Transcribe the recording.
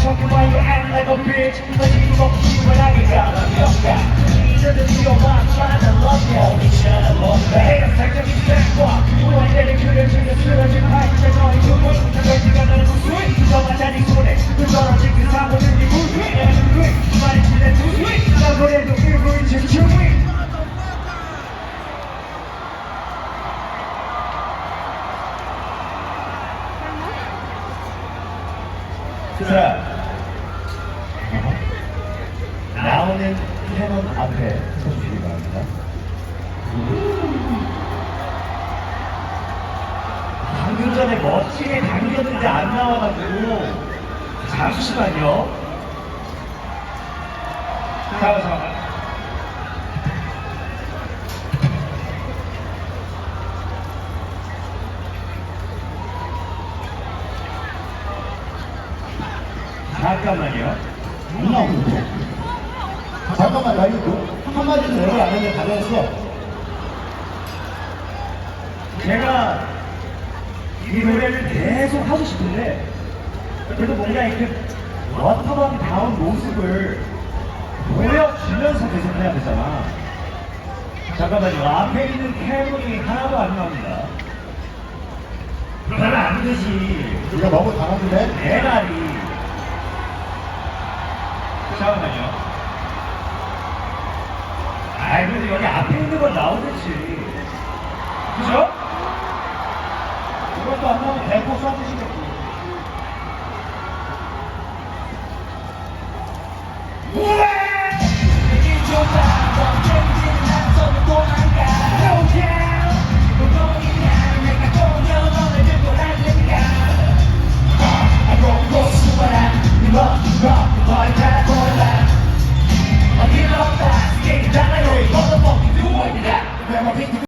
You act like a bitch you gon' keep what I got 명가 이제는 you 자, 나오는 캐논 앞에 서주시기 바랍니다. 방금 전에 멋지게 당겼는데 안 나와가지고 잠시만요. 잠깐만요. 안 나오는데? 잠깐만, 나 이거 한마디도 내가 안 했는데 가져왔어. 제가 이 노래를 계속 하고 싶은데 그래도 뭔가 이렇게 워터밤 다운 모습을 보여주면서 계속 해야 되잖아 잠깐만요 앞에 있는 캐논이 하나도 안 나옵니다 그러면 안 되지 네가 너무 잘하는데? 내 말이 잠깐만요 아이 그래도 여기 앞에 있는 건 나오겠지 그죠? 이것도 안 나오면 대포 쏴주시겠지.